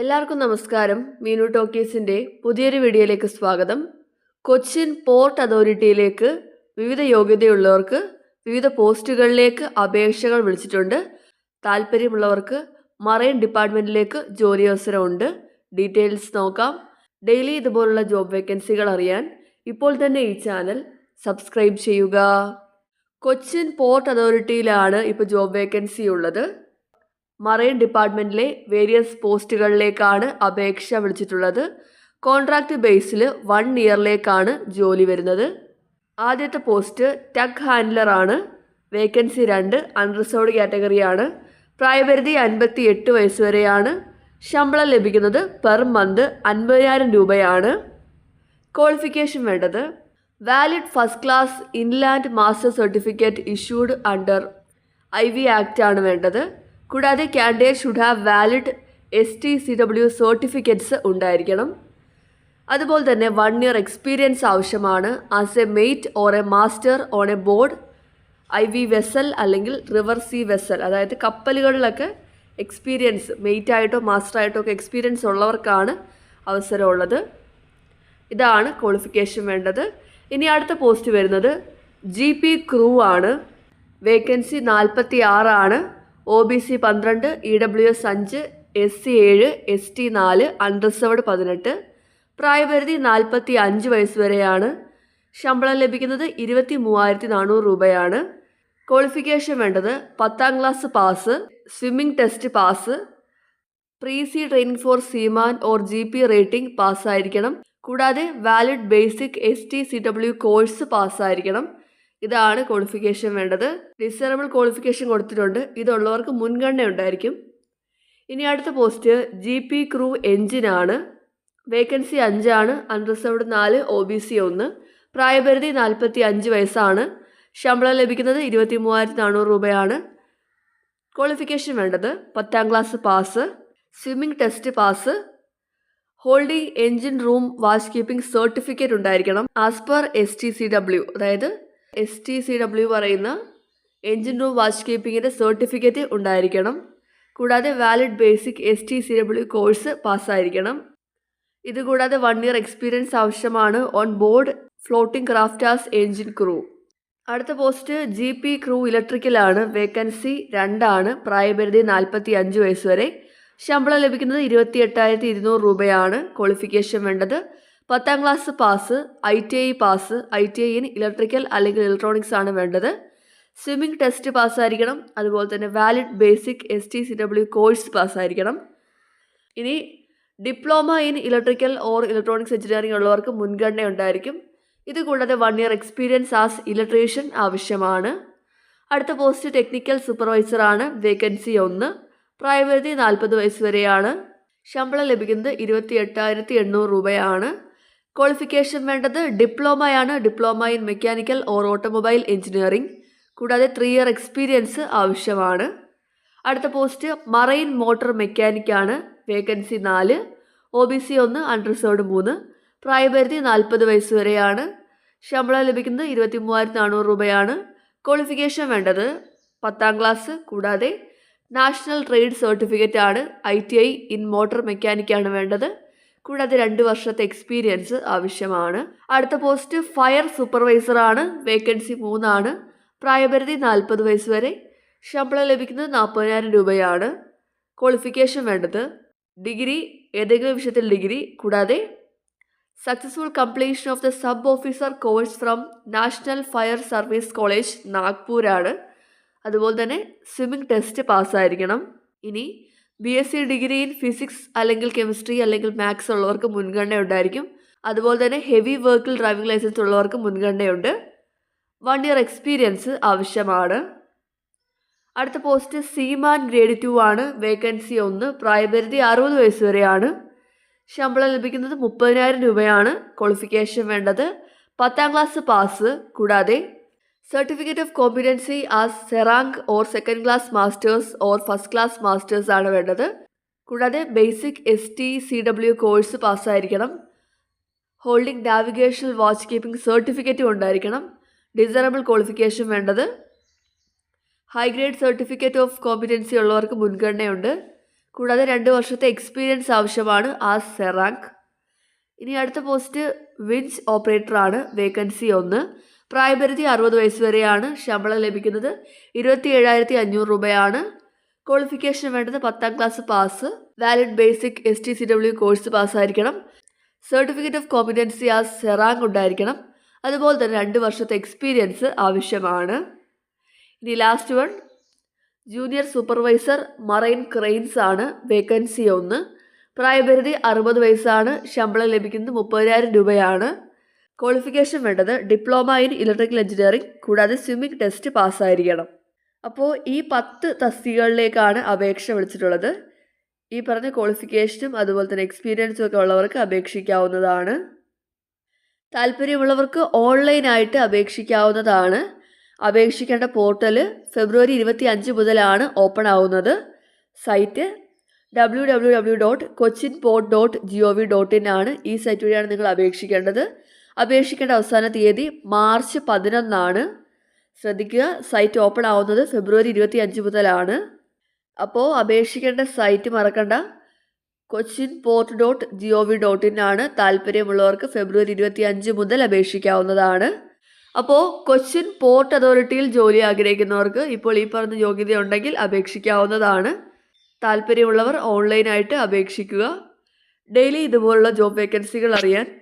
എല്ലാവർക്കും നമസ്കാരം. മീനു ടോക്കീസിന്റെ പുതിയൊരു വീഡിയോയിലേക്ക് സ്വാഗതം. കൊച്ചിൻ പോർട്ട് അതോറിറ്റിയിലേക്ക് വിവിധ യോഗ്യതയുള്ളവർക്ക് വിവിധ പോസ്റ്റുകളിലേക്ക് അപേക്ഷകൾ വിളിച്ചിട്ടുണ്ട്. താല്പര്യമുള്ളവർക്ക് മറൈൻ ഡിപ്പാർട്ട്മെന്റിലേക്ക് ജോലി അവസരമുണ്ട്. ഡീറ്റെയിൽസ് നോക്കാം. ഡെയിലി ഇതുപോലുള്ള ജോബ് വേക്കൻസികൾ അറിയാൻ ഇപ്പോൾ തന്നെ ഈ ചാനൽ സബ്സ്ക്രൈബ് ചെയ്യുക. കൊച്ചിൻ പോർട്ട് അതോറിറ്റിയിലാണ് ഇപ്പോൾ ജോബ് വേക്കൻസി ഉള്ളത്. മറൈൻ ഡിപ്പാർട്ട്മെന്റിലെ വേരിയസ് പോസ്റ്റുകളിലേക്കാണ് അപേക്ഷ വിളിച്ചിട്ടുള്ളത്. കോൺട്രാക്റ്റ് ബേസിൽ വൺ ഇയറിലേക്കാണ് ജോലി വരുന്നത്. ആദ്യത്തെ പോസ്റ്റ് ടഗ് ഹാൻഡ്ലറാണ്. വേക്കൻസി രണ്ട് അൺറിസർവ്ഡ് കാറ്റഗറിയാണ്. പ്രായപരിധി അൻപത്തി എട്ട് വയസ്സ് വരെയാണ് ശമ്പളം ലഭിക്കുന്നത് പെർ മന്ത് അൻപതിനായിരം രൂപയാണ്. ക്വാളിഫിക്കേഷൻ വേണ്ടത്. Valid first class inland master certificate issued under I V act ആണ് വേണ്ടത്. കൂടാതെ candidate should have valid S T C W certificates ഉണ്ടായിരിക്കണം. അതുപോലെ തന്നെ വൺ ഇയർ എക്സ്പീരിയൻസ് ആവശ്യമാണ്. As a mate or a master on a board I V vessel അല്ലെങ്കിൽ river sea vessel അതായത് കപ്പലുകളിലൊക്കെ എക്സ്പീരിയൻസ് മെയ്റ്റ് ആയിട്ടോ മാസ്റ്റർ ആയിട്ടോ ഒക്കെ എക്സ്പീരിയൻസ് ഉള്ളവർക്കാണ് അവസരമുള്ളത്. ഇതാണ് ക്വാളിഫിക്കേഷൻ വേണ്ടത്. ഇനി അടുത്ത പോസ്റ്റ് വരുന്നത് ജി പി ക്രൂ ആണ്. വേക്കൻസി നാൽപ്പത്തി ആറാണ് ഒ ബി സി പന്ത്രണ്ട് ഇ ഡബ്ല്യു എസ് അഞ്ച് എസ് സി ഏഴ് എസ് ടി നാല് അൺറിസർവ്ഡ് പതിനെട്ട്. പ്രായപരിധി നാൽപ്പത്തി അഞ്ച് വയസ്സ് വരെയാണ്. ശമ്പളം ലഭിക്കുന്നത് ഇരുപത്തി മൂവായിരത്തി നാനൂറ് രൂപയാണ്. ക്വാളിഫിക്കേഷൻ വേണ്ടത് പത്താം class pass swimming test pass pre sea training for seaman or G P rating പാസ്സായിരിക്കണം. കൂടാതെ valid basic S T C W course പാസ്സായിരിക്കണം. ഇതാണ് ക്വാളിഫിക്കേഷൻ വേണ്ടത്. ഡിസറബിൾ ക്വാളിഫിക്കേഷൻ കൊടുത്തിട്ടുണ്ട്. ഇതുള്ളവർക്ക് മുൻഗണന ഉണ്ടായിരിക്കും. ഇനി അടുത്ത പോസ്റ്റ് ജി പി ക്രൂ എഞ്ചിനാണ് വേക്കൻസി അഞ്ചാണ്. അൺറിസർവ്ഡ് നാല് ഒ ബി സി ഒന്ന്. പ്രായപരിധി നാൽപ്പത്തി അഞ്ച് വയസ്സാണ്. ശമ്പളം ലഭിക്കുന്നത് ഇരുപത്തി മൂവായിരത്തി നാനൂറ് രൂപയാണ്. ക്വാളിഫിക്കേഷൻ വേണ്ടത്. പത്താം class pass swimming test pass holding engine room watch keeping certificate ഉണ്ടായിരിക്കണം. As per S T C W അതായത് എസ് ടി സി ഡബ്ല്യു പറയുന്ന എഞ്ചിൻ റൂം വാച്ച് കീപ്പിങ്ങിന്റെ സർട്ടിഫിക്കറ്റ് ഉണ്ടായിരിക്കണം. കൂടാതെ valid basic S T C W course പാസ്സായിരിക്കണം ഇതുകൂടാതെ one year experience ആവശ്യമാണ് on board floating craft as engine crew അടുത്ത post G P crew ഇലക്ട്രിക്കലാണ് vacancy രണ്ടാണ്. പ്രായപരിധി നാൽപ്പത്തി അഞ്ച് വയസ്സ് വരെ. ശമ്പളം ലഭിക്കുന്നത് ഇരുപത്തി എട്ടായിരത്തി ഇരുന്നൂറ് രൂപയാണ്. ക്വാളിഫിക്കേഷൻ വേണ്ടത്. പത്താം class pass I T I pass I T I in electrical അല്ലെങ്കിൽ ഇലക്ട്രോണിക്സ് ആണ് വേണ്ടത്. സ്വിമ്മിംഗ് ടെസ്റ്റ് പാസ്സായിരിക്കണം. അതുപോലെ തന്നെ valid basic S T C W course പാസ്സായിരിക്കണം. ഇനി diploma in electrical or electronics engineering ഉള്ളവർക്ക് മുൻഗണന ഉണ്ടായിരിക്കും. ഇതുകൂടാതെ one year experience as electrician ആവശ്യമാണ്. അടുത്ത പോസ്റ്റ് ടെക്നിക്കൽ സൂപ്പർവൈസറാണ് വേക്കൻസി ഒന്ന്. പ്രായപരിധി നാൽപ്പത് വയസ്സ് വരെയാണ്. ശമ്പളം ലഭിക്കുന്നത് ഇരുപത്തി എട്ടായിരത്തി എണ്ണൂറ് രൂപയാണ്. ക്വാളിഫിക്കേഷൻ വേണ്ടത് ഡിപ്ലോമയാണ്. Diploma in mechanical or automobile engineering കൂടാതെ ത്രീ ഇയർ എക്സ്പീരിയൻസ് ആവശ്യമാണ്. അടുത്ത പോസ്റ്റ് മറൈൻ മോട്ടോർ മെക്കാനിക്കാണ് വേക്കൻസി നാല് ഒ ബി സി ഒന്ന് അൺറിസർവ്ഡ് മൂന്ന്. പ്രായപരിധി നാൽപ്പത് വയസ്സ് വരെയാണ്. ശമ്പളം ലഭിക്കുന്നത് ഇരുപത്തി മൂവായിരത്തി നാനൂറ് രൂപയാണ്. ക്വാളിഫിക്കേഷൻ വേണ്ടത് പത്താം ക്ലാസ് കൂടാതെ നാഷണൽ ട്രേഡ് സർട്ടിഫിക്കറ്റ് ആണ്. I T I in motor മെക്കാനിക്കാണ് വേണ്ടത്. കൂടാതെ രണ്ട് വർഷത്തെ എക്സ്പീരിയൻസ് ആവശ്യമാണ്. അടുത്ത പോസ്റ്റ് ഫയർ സൂപ്പർവൈസറാണ് വേക്കൻസി മൂന്നാണ്. പ്രായപരിധി നാൽപ്പത് വയസ്സ് വരെ. ശമ്പളം ലഭിക്കുന്നത് നാൽപ്പതിനായിരം രൂപയാണ്. ക്വാളിഫിക്കേഷൻ വേണ്ടത്. ഡിഗ്രി ഏതെങ്കിലും വിഷയത്തിൽ ഡിഗ്രി കൂടാതെ successful completion of the sub officer course from national fire service college നാഗ്പൂരാണ് അതുപോലെ തന്നെ സ്വിമ്മിംഗ് ടെസ്റ്റ് പാസ്സായിരിക്കണം ഇനി B S C degree in physics അല്ലെങ്കിൽ കെമിസ്ട്രി അല്ലെങ്കിൽ മാത്സ് ഉള്ളവർക്ക് മുൻഗണന ഉണ്ടായിരിക്കും അതുപോലെ തന്നെ ഹെവി വർക്കിൽ ഡ്രൈവിംഗ് ലൈസൻസ് ഉള്ളവർക്ക് മുൻഗണനയുണ്ട്. വൺ ഇയർ എക്സ്പീരിയൻസ് ആവശ്യമാണ്. അടുത്ത പോസ്റ്റ് സീമാൻ ഗ്രേഡ് ടു ആണ്. വേക്കൻസി ഒന്ന്. പ്രായപരിധി അറുപത് വയസ്സ് വരെയാണ്. ശമ്പളം ലഭിക്കുന്നത് മുപ്പതിനായിരം രൂപയാണ്. ക്വാളിഫിക്കേഷൻ വേണ്ടത്. പത്താം ക്ലാസ് പാസ് കൂടാതെ certificate of competency as serang or second class masters or first class masters ആണ് വേണ്ടത്. കൂടാതെ basic S T C W course പാസ്സായിരിക്കണം holding navigational watch keeping സർട്ടിഫിക്കറ്റും ഉണ്ടായിരിക്കണം. ഡിസറബിൾ ക്വാളിഫിക്കേഷൻ വേണ്ടത്. High grade certificate of competency ഉള്ളവർക്ക് മുൻഗണനയുണ്ട്. കൂടാതെ രണ്ട് വർഷത്തെ എക്സ്പീരിയൻസ് ആവശ്യമാണ് ആ സെറാങ്ക് ഇനി അടുത്ത പോസ്റ്റ് വിൻസ് ഓപ്പറേറ്ററാണ് വേക്കൻസി ഒന്ന്. പ്രായപരിധി അറുപത് വയസ്സ് വരെയാണ് ശമ്പളം ലഭിക്കുന്നത്. ഇരുപത്തി ഏഴായിരത്തി അഞ്ഞൂറ് രൂപയാണ് ക്വാളിഫിക്കേഷൻ വേണ്ടത്. പത്താം class pass valid basic S T C W course പാസ്സായിരിക്കണം certificate of competency ആ സെറാങ് ഉണ്ടായിരിക്കണം. അതുപോലെ തന്നെ രണ്ട് വർഷത്തെ എക്സ്പീരിയൻസ് ആവശ്യമാണ്. ഇനി last one junior supervisor marine cranes ആണ് വേക്കൻസി ഒന്ന്. പ്രായപരിധി അറുപത് വയസ്സാണ്. ശമ്പളം ലഭിക്കുന്നത് മുപ്പതിനായിരം രൂപയാണ്. ക്വാളിഫിക്കേഷൻ വേണ്ടത് ഡിപ്ലോമ ഇൻ ഇലക്ട്രിക്കൽ എഞ്ചിനീയറിംഗ് കൂടാതെ സ്വിമ്മിംഗ് ടെസ്റ്റ് പാസ്സായിരിക്കണം. അപ്പോൾ ഈ പത്ത് തസ്തികകളിലേക്കാണ് അപേക്ഷ വിളിച്ചിട്ടുള്ളത്. ഈ പറഞ്ഞ ക്വാളിഫിക്കേഷനും അതുപോലെ തന്നെ എക്സ്പീരിയൻസും ഒക്കെ ഉള്ളവർക്ക് അപേക്ഷിക്കാവുന്നതാണ്. താല്പര്യമുള്ളവർക്ക് ഓൺലൈനായിട്ട് അപേക്ഷിക്കാവുന്നതാണ്. അപേക്ഷിക്കേണ്ട പോർട്ടൽ ഫെബ്രുവരി ഇരുപത്തി അഞ്ച് മുതലാണ് ഓപ്പൺ ആവുന്നത്. Site W W W dot Cochin port dot G O V dot in ആണ് ഈ സൈറ്റ് വഴിയാണ് നിങ്ങൾ അപേക്ഷിക്കേണ്ടത്. അപേക്ഷിക്കേണ്ട അവസാന തീയതി മാർച്ച് പതിനൊന്നാണ്. ശ്രദ്ധിക്കുക സൈറ്റ് ഓപ്പൺ ആവുന്നത് ഫെബ്രുവരി ഇരുപത്തി അഞ്ച് മുതലാണ്. അപ്പോൾ അപേക്ഷിക്കേണ്ട സൈറ്റ് മറക്കണ്ട. Cochin port dot G O V dot in ആണ് താല്പര്യമുള്ളവർക്ക് ഫെബ്രുവരി ഇരുപത്തി അഞ്ച് മുതൽ അപേക്ഷിക്കാവുന്നതാണ്. അപ്പോൾ കൊച്ചിൻ പോർട്ട് അതോറിറ്റിയിൽ ജോലി ആഗ്രഹിക്കുന്നവർക്ക് ഇപ്പോൾ ഈ പറഞ്ഞ യോഗ്യതയുണ്ടെങ്കിൽ അപേക്ഷിക്കാവുന്നതാണ്. താല്പര്യമുള്ളവർ ഓൺലൈനായിട്ട് അപേക്ഷിക്കുക. ഡെയിലി ഇതുപോലുള്ള ജോബ് വേക്കൻസികൾ അറിയാൻ